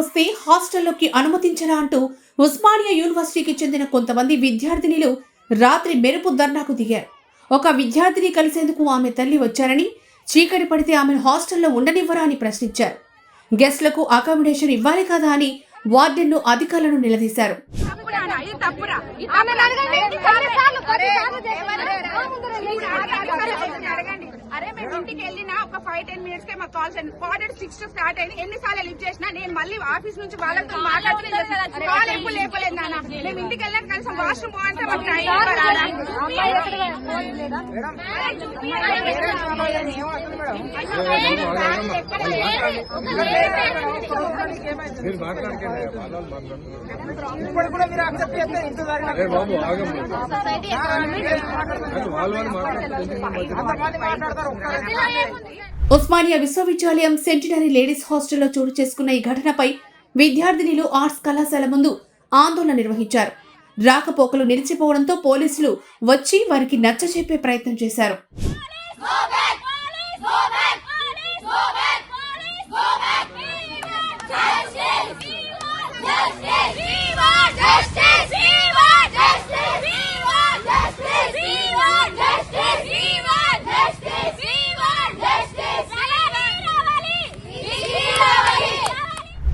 వస్తే హాస్టల్లోకి అనుమతించరా అంటూ ఉస్మానియా యూనివర్సిటీకి చెందిన కొంతమంది విద్యార్థినిలు రాత్రి మెరుపు ధర్నాకు దిగారు. ఒక విద్యార్థిని కలిసేందుకు ఆమె తల్లి వచ్చారని చీకటి పడితే ఆమెను హాస్టల్లో ఉండనివ్వరా అని ప్రశ్నించారు. గెస్ట్లకు అకామిడేషన్ ఇవ్వాలి కదా అని వార్డెన్ను అధికారులను నిలదీశారు. అడగండి. అరే మేము ఇంటికి వెళ్ళినా ఒక ఫైవ్ టెన్ మినిట్స్ కే మాకు కాల్ చేయండి కాల్ సిక్స్ టు స్టార్ట్ అయింది ఎన్నిసార్లు లిఫ్ట్ చేసినా నేను మళ్ళీ ఆఫీస్ నుంచి వాళ్ళతో మాట్లాడుతున్నాను కాల్ ఎప్పుడు లేపలేదు నాన్న. మేము ఇంటికి వెళ్ళాక కనీసం వాష్రూమ్ పోవాలంటే మాకు టైం మీరు ఇప్పుడు కూడా అక్సెప్ట్ చేస్తే ఇంత వాళ్ళు వాళ్ళు మాట్లాడతారు. ఉస్మానియా విశ్వవిద్యాలయం సెంటినరీ లేడీస్ హాస్టల్లో చోటు చేసుకున్న ఈ ఘటనపై విద్యార్థినిలు ఆర్ట్స్ కళాశాల ముందు ఆందోళన నిర్వహించారు. రాకపోకలు నిలిచిపోవడంతో పోలీసులు వచ్చి వారికి నచ్చచెప్పే ప్రయత్నం చేశారు.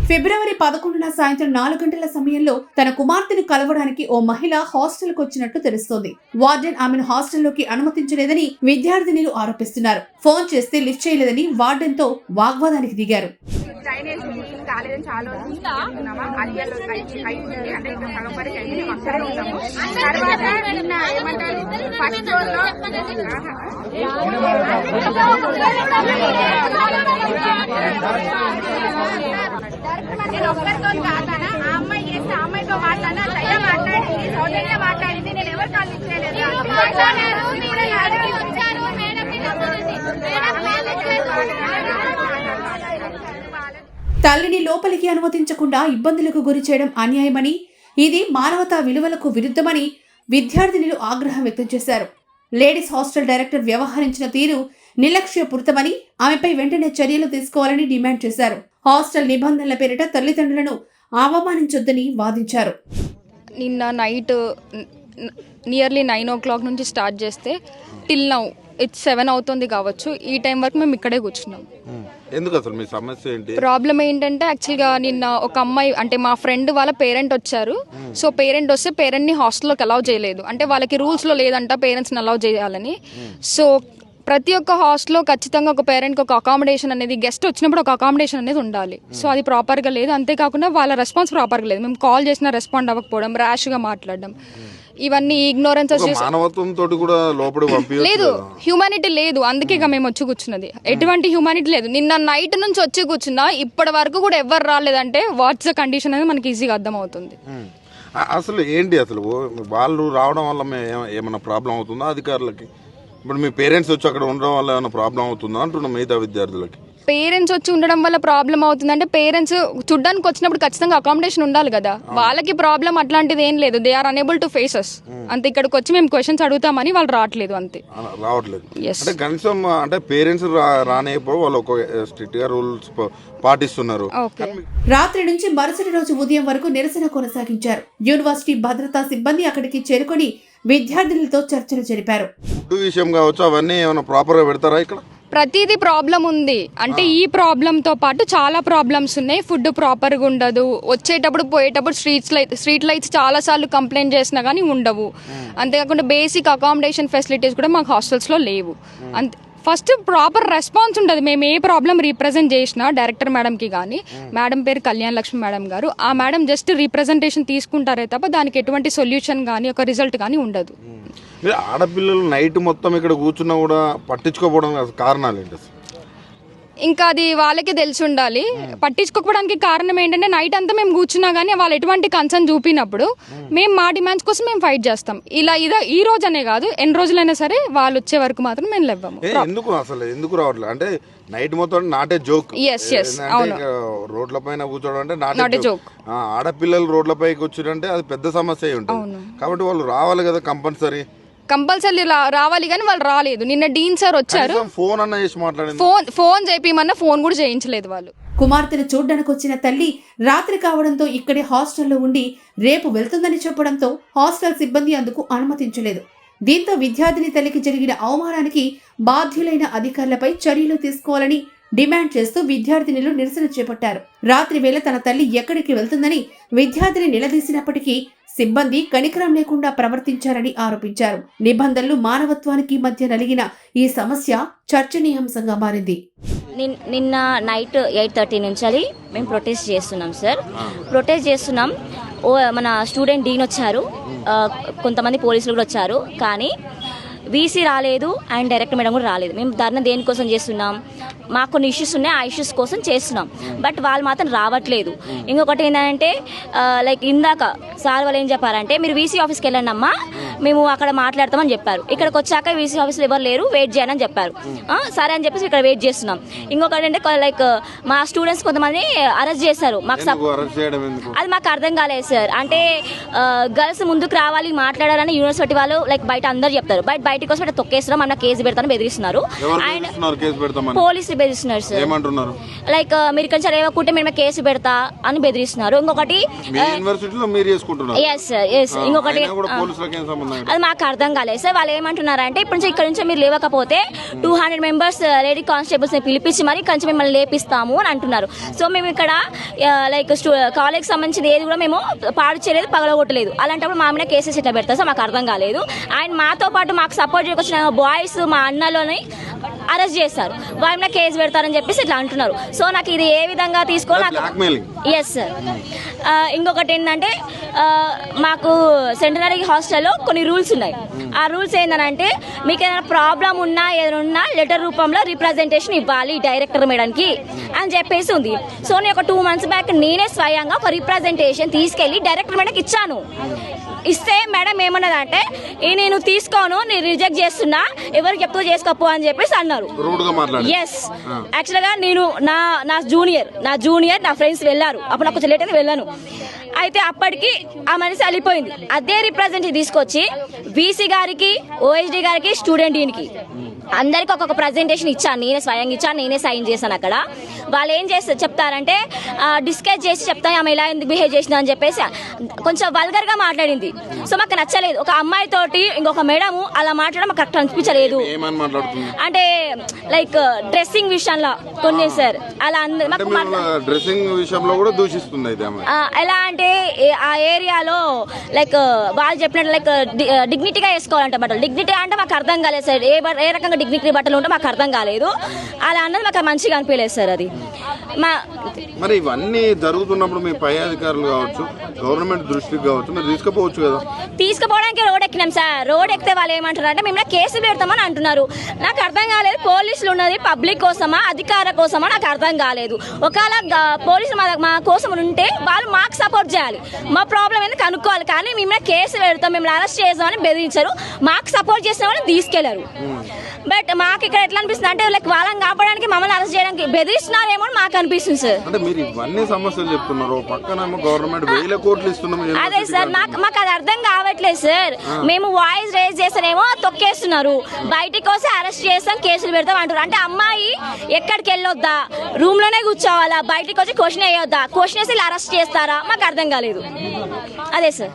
ఫిబ్రవరి పదకొండున సాయంత్రం నాలుగు గంటల సమయంలో తన కుమార్తెను కలవడానికి ఓ మహిళ హాస్టల్కు వచ్చినట్టు తెలుస్తోంది. వార్డెన్ ఆమెను హాస్టల్లోకి అనుమతించలేదని విద్యార్థినిలు ఆరోపిస్తున్నారు. ఫోన్ చేస్తే లిఫ్ట్ చేయలేదని వార్డెన్తో వాగ్వాదానికి దిగారు. డ్రైనేజ్ కాలేదని చాలా రోజులు ఉన్నామా అడియాలో అయిపోయింది అంటే ఇంకా సగం వరకు అయింది మేము అక్కడే ఉన్నాము తర్వాత నిన్న ఏమంటారు? ఫస్ట్ ఫ్లోర్లో నేను ఒక్కరితో కాదానా ఆ అమ్మాయి చేస్తే ఆ అమ్మాయితో మాట్లాడినా దయ మాట్లాడింది సౌజన్య మాట్లాడింది నేను ఎవరు కాల్ ఇచ్చేయలేదు. తల్లిని లోపలికి అనుమతించకుండా ఇబ్బందులకు గురి చేయడం అన్యాయమని ఇది మానవతా విలువలకు విరుద్ధమని విద్యార్థినులు ఆగ్రహం వ్యక్తం చేశారు. లేడీస్ హాస్టల్ డైరెక్టర్ వ్యవహరించిన తీరు నిర్లక్ష్యపూరితమని ఆమెపై వెంటనే చర్యలు తీసుకోవాలని డిమాండ్ చేశారు. హాస్టల్ నిబంధనల పేరిట తల్లిదండ్రులను అవమానించొద్దని వాదించారు. నిన్న night nearly nine o'clock నుంచి స్టార్ట్ చేస్తే టిల్ నౌ ఇట్స్ సెవెన్ అవుతుంది కావచ్చు. ఈ టైం వరకు మేము ఇక్కడే కూర్చున్నాం. ఎందుకు అసలు మీ సమస్య ఏంటి? ప్రాబ్లం ఏంటంటే యాక్చువల్గా నిన్న ఒక అమ్మాయి అంటే మా ఫ్రెండ్ వాళ్ళ పేరెంట్ వచ్చారు. సో పేరెంట్ వస్తే పేరెంట్ని హాస్టల్లోకి అలౌ చేయలేదు. అంటే వాళ్ళకి రూల్స్లో లేదంట పేరెంట్స్ని అలౌ చేయాలని. సో ప్రతి ఒక్క హాస్టల్లో ఖచ్చితంగా ఒక పేరెంట్కి ఒక అకామిడేషన్ అనేది గెస్ట్ వచ్చినప్పుడు ఒక అకామిడేషన్ అనేది ఉండాలి. సో అది ప్రాపర్గా లేదు. అంతేకాకుండా వాళ్ళ రెస్పాన్స్ ప్రాపర్గా లేదు. మేము కాల్ చేసినా రెస్పాండ్ అవ్వకపోవడం ర్యాష్గా మాట్లాడడం. ఇవన్నీ ఇగ్నోరెన్సెస్ కూడా లోపలి పంపించచ్చు లేదు. హ్యూమానిటీ లేదు. అందుకే ఇక మేము వచ్చి కూర్చున్నది. ఎటువంటి హ్యూమానిటీ లేదు. నిన్న నైట్ నుంచి వచ్చి కూర్చున్నా ఇప్పటి వరకు కూడా ఎవరు రాలేదంటే వాట్స్ కండిషన్ అనేది మనకి ఈజీగా అర్థమవుతుంది. అసలు ఏంటి అసలు? వాళ్ళు రావడం వల్ల ఏమైనా ప్రాబ్లం అవుతుందా అధికారులకి? ఇప్పుడు మీ పేరెంట్స్ వచ్చి అక్కడ ఉండడం వల్ల ఏమైనా ప్రాబ్లం అవుతుందా అంటున్నా మిగతా విద్యార్థులకి? పేరెంట్స్ వచ్చి ఉండడం వల్ల ప్రాబ్లం అవుతుందంటే పేరెంట్స్ చూడ్డానికి వచ్చినప్పుడు ఖచ్చితంగా అకామిడేషన్ ఉండాలి కదా. వాళ్ళకి ప్రాబ్లం అట్లాంటిది ఏం లేదు. They are unable to faces అంతే ఇక్కడికి వచ్చి మేము క్వశ్చన్స్ అడుగుతామని వాళ్ళు రావట్లేదు అంతే. రావట్లేదు. అంటే కనీసం అంటే పేరెంట్స్ రానేప్పుడు వాళ్ళు ఒక స్ట్రిక్ట్గా రూల్స్ పాటిస్తున్నారు. ఓకే రాత్రి నుంచి మరుసటి రోజు ఉదయం వరకు నిరసన కొనసాగించారు. యూనివర్సిటీ భద్రతా సిబ్బంది అక్కడికి చేరుకొని విద్యార్థులతో చర్చలు జరిపారు. ఫుడ్ విషయం కావచ్చు అవన్నీ ఏమైనా ప్రాపర్గా పెడతారా ఇక్కడ? ప్రతిదీ ప్రాబ్లం ఉంది. అంటే ఈ ప్రాబ్లంతో పాటు చాలా ప్రాబ్లమ్స్ ఉన్నాయి. ఫుడ్ ప్రాపర్గా ఉండదు. వచ్చేటప్పుడు పోయేటప్పుడు స్ట్రీట్స్ లైట్ స్ట్రీట్ లైట్స్ చాలా సార్లు కంప్లైంట్ చేసినా కానీ ఉండవు. అంతేకాకుండా బేసిక్ అకామిడేషన్ ఫెసిలిటీస్ కూడా మాకు హాస్టల్స్లో లేవు. అంతే ఫస్ట్ ప్రాపర్ రెస్పాన్స్ ఉంటుంది మేము ఏ ప్రాబ్లం రీప్రజెంట్ చేసినా డైరెక్టర్ మేడంకి కానీ మేడం పేరు కళ్యాణ్ లక్ష్మి మేడం గారు ఆ మేడం జస్ట్ రీప్రజెంటేషన్ తీసుకుంటారే తప్ప దానికి ఎటువంటి సొల్యూషన్ కానీ ఒక రిజల్ట్ కానీ ఉండదు. మీరు ఆడపిల్లలు నైట్ మొత్తం ఇక్కడ కూర్చున్నా కూడా పట్టించుకోకపోవడం కారణాలు ఏంటి ఇంకా అది వాళ్ళకి తెలిసి ఉండాలి. పట్టించుకోకపోవడానికి కారణం ఏంటంటే నైట్ అంతా మేము కూర్చున్నా కానీ వాళ్ళు ఎటువంటి కన్సర్న్ చూపినప్పుడు మేము. మా డిమాండ్స్ కోసం మేము ఫైట్ చేస్తాం. ఇలా ఇదే ఈ రోజు అనే కాదు ఎన్ని రోజులైనా సరే వాళ్ళు వచ్చే వరకు మాత్రం మేము లేవ్వము ఎందుకు అసలు ఎందుకు రావట్లేదు అంటే నైట్ మొత్తం నాటే జోక్ yes, అవును. రోడ్ల పైన కూర్చోవడం అంటే నాటే జోక్ ఆడపిల్లలు రోడ్ల పైకి వచ్చారంటే అది పెద్ద సమస్య ఉంటుంది. కాబట్టి వాళ్ళు రావాలి కదా కంపల్సరీ కంపల్సరీ రావాలి కానీ వాళ్ళు రాలేదు. నిన్న డీన్ సార్ వచ్చారు. ఫోన్ అన్న చేసి మాట్లాడింది. ఫోన్ ఫోన్ చేపిమన్నా ఫోన్ కూడా చేయించలేదు వాళ్ళు. కుమార్తెను చూడ్డానికి వచ్చిన తల్లి రాత్రి కావడంతో ఇక్కడే హాస్టల్లో ఉండి రేపు వెళ్తుందని చెప్పడంతో హాస్టల్ సిబ్బంది అందుకు అనుమతించలేదు. దీంతో విద్యార్థిని తల్లికి జరిగిన అవమానానికి బాధ్యులైన అధికారులపై చర్యలు తీసుకోవాలని డిమాండ్ చేస్తూ విద్యార్థినులు నిరసన చేపట్టారు. రాత్రి వేళ తన తల్లి ఎక్కడికి వెళ్తుందని విద్యార్థిని నిలదీసినప్పటికీ సిబ్బంది కనికరం లేకుండా ప్రవర్తించారని ఆరోపించారు. నిబంధనలు మానవత్వానికి మధ్య నలిగిన ఈ సమస్య చర్చనీయాంశంగా మారింది. నిన్- నిన్న నైట్ ఎయిట్ థర్టీ నుంచి మేము ప్రొటెస్ట్ చేస్తున్నాం సార్. ప్రొటెస్ట్ చేస్తున్నాం. ఓ మన స్టూడెంట్ డీన్ వచ్చారు. కొంతమంది పోలీసులు కూడా వచ్చారు. కానీ వీసీ రాలేదు అండ్ డైరెక్టర్ మేడం కూడా రాలేదు. మేము ధర్నా దేనికోసం చేస్తున్నాం? మాకు కొన్ని ఇష్యూస్ ఉన్నాయి ఆ ఇష్యూస్ కోసం చేస్తున్నాం. బట్ వాళ్ళు మాత్రం రావట్లేదు. ఇంకొకటి ఏంటంటే లైక్ ఇందాక సార్ వాళ్ళు ఏం చెప్పారంటే మీరు వీసీ ఆఫీస్కి వెళ్ళండి అమ్మా మేము అక్కడ మాట్లాడతామని చెప్పారు. ఇక్కడికి వచ్చాక వీసీ ఆఫీస్లో ఎవరు లేరు వెయిట్ చేయని అని చెప్పారు ఆ, సరే అని చెప్పేసి ఇక్కడ వెయిట్ చేస్తున్నాం. ఇంకొకటి అంటే లైక్ మా స్టూడెంట్స్ కొంతమంది అరెస్ట్ చేశారు. మాకు అది మాకు అర్థం కాలేదు సార్ అంటే గర్ల్స్ ముందుకు రావాలి మాట్లాడాలని యూనివర్సిటీ వాళ్ళు లైక్ బయట అందరు చెప్తారు. బయట బయటకు వస్తే తొక్కేస్తున్నాం అన్న కేసు పెడతాను బెదిరిస్తున్నారు. అండ్ పోలీసులు బెదిరిస్తున్నారు సార్ ఏమంటున్నారు? లైక్ మీరు ఇక్కడ చదవకుంటే మేము కేసు పెడతా అని బెదిరిస్తున్నారు. ఇంకొకటి ఎస్ సార్ ఎస్ ఇంకొకటి అది మాకు అర్థం కాలేదు. సార్ వాళ్ళు ఏమంటున్నారంటే ఇప్పుడు నుంచి ఇక్కడ నుంచి మీరు లేవకపోతే టూ హండ్రెడ్ మెంబర్స్ లేడీ కానిస్టేబుల్స్ని పిలిపించి మరి కొంచెం మిమ్మల్ని లేపిస్తాము అని అంటున్నారు. సో మేము ఇక్కడ లైక్ కాలేజ్ సంబంధించిన ఏది కూడా మేము పాడు చేయలేదు పగలగొట్టలేదు. అలాంటప్పుడు మా మీద కేసెస్ ఇట్లా పెడతారు? సార్ మాకు అర్థం కాలేదు. అండ్ మాతో పాటు మాకు సపోర్ట్ చేయకొచ్చిన బాయ్స్ మా అన్నలోని అరెస్ట్ చేస్తారు వాళ్ళ మీద కేసు పెడతారని చెప్పేసి ఇట్లా అంటున్నారు. సో నాకు ఇది ఏ విధంగా తీసుకో నాకు ఎస్ సార్ ఇంకొకటి ఏంటంటే మాకు సెంటనరీ హాస్టల్లో కొన్ని రూల్స్ ఉన్నాయి. ఆ రూల్స్ ఏంటంటే మీకు ఏదైనా ప్రాబ్లం ఉన్నా ఏదైనా ఉన్నా లెటర్ రూపంలో రిప్రజెంటేషన్ ఇవ్వాలి డైరెక్టర్ మేడంకి అని చెప్పేసి ఉంది. సో నేను ఒక టూ మంత్స్ బ్యాక్ నేనే స్వయంగా ఒక రిప్రజెంటేషన్ తీసుకెళ్ళి డైరెక్టర్ మేడంకి ఇచ్చాను. ఇస్తే మేడం ఏమన్నదంటే "ఈ నేను తీసుకోను నేను రిజెక్ట్ చేస్తున్నా ఎవరికి చెప్తూ చేసుకోపో అని చెప్పేసి అన్నారు. ఎస్ యాక్చువల్గా నేను నా నా జూనియర్ నా జూనియర్ నా ఫ్రెండ్స్ వెళ్ళారు. అప్పుడు నాకు కొంచెం లేట్ అయితే వెళ్ళాను. అయితే అప్పటికి ఆ మనిషి వెళ్ళిపోయింది అదే రిప్రజెంటేటివ్ తీసుకొచ్చి వీసీ గారికి ఓఎస్డి గారికి స్టూడెంట్ దీనికి అందరికి ఒక్కొక్క ప్రజెంటేషన్ ఇచ్చాను నేనే స్వయంగా ఇచ్చాను నేనే సైన్ చేశాను అక్కడ. వాళ్ళు ఏం చేస్తారు చెప్తారంటే డిస్కస్ చేసి చెప్తాను ఆమె ఇలా ఎందుకు బిహేవ్ చేసింది? అని చెప్పేసి కొంచెం వల్గర్గా మాట్లాడింది. సో మాకు నచ్చలేదు. ఒక అమ్మాయి తోటి ఇంకొక మేడం అలా మాట్లాడడం మాకు కరెక్ట్ అనిపించలేదు. అంటే లైక్ డ్రెస్సింగ్ విషయంలో కొన్ని సార్ అలా డ్రెస్సింగ్ విషయంలో కూడా దూషిస్తుంది ఎలా అంటే ఆ ఏరియాలో లైక్ వాళ్ళు చెప్పినట్టు లైక్ డిగ్నిటీగా వేసుకోవాలంటే బట్టలు డిగ్నిటీ అంటే మాకు అర్థం కాలేదు సార్. ఏ రకంగా డిగ్నిటీ బట్టలు ఉంటే మాకు అర్థం కాలేదు. అలా అన్నది మాకు మంచిగా అనిపించలేదు సార్ అది. మా మరి ఇవన్నీ జరుగుతున్నప్పుడు మీ పై అధికారులు కావచ్చు గవర్నమెంట్ దృష్టికి కావచ్చు మీరు తీసుకుపోవచ్చు కదా? తీసుకుపోవడానికి రోడ్ ఎక్కినాం సార్. రోడ్ ఎక్కితే వాళ్ళు ఏమంటారు అంటే మేము కేసు పెడతామని అంటున్నారు. నాకు అర్థం కాలేదు పోలీసులు ఉన్నది పబ్లిక్ కోసమా అధికార కోసమా? నాకు అర్థం కాలేదు. ఒకవేళ పోలీసులు మా మా కోసం ఉంటే వాళ్ళు మాకు సపోర్ట్ చేయాలి. మా ప్రాబ్లం ఏంది? కనుక్కోవాలి. కానీ మేము కేసు పెడతాం మేము అరెస్ట్ చేస్తామని బెదిరించారు. మాకు సపోర్ట్ చేసిన వాళ్ళని తీసుకెళ్ళారు. బట్ మాకు ఇక్కడ ఎట్లా అనిపిస్తుంది అంటే లైక్ వాళ్ళని కాపాడడానికి మమ్మల్ని అరెస్ట్ చేయడానికి బెదిరిస్తున్నారేమో మాకు అనిపిస్తుంది సార్. అంటే మీరు ఇవన్నీ సమస్యలు చెప్తున్నారు. పక్కనేమో గవర్నమెంట్ వేల కోట్లు ఇస్తున్నాము అదే సార్ నాకు మాకు అది అర్థం కావట్లేదు సార్. మేము వాయిస్ రేజ్ చేస్తేనేమో తొక్కేస్తున్నారు. బయటికి వస్తే అరెస్ట్ చేస్తాం కేసులు పెడతాం అంటారు అంటే అమ్మాయి ఎక్కడికి వెళ్ళొద్దా? రూమ్లోనే కూర్చోవాలా? బయటికి వచ్చి క్వశ్చన్ వేయొద్దా? క్వశ్చన్ వేసి అరెస్ట్ చేస్తారా? మాకు అర్థం కాలేదు. అదే సార్.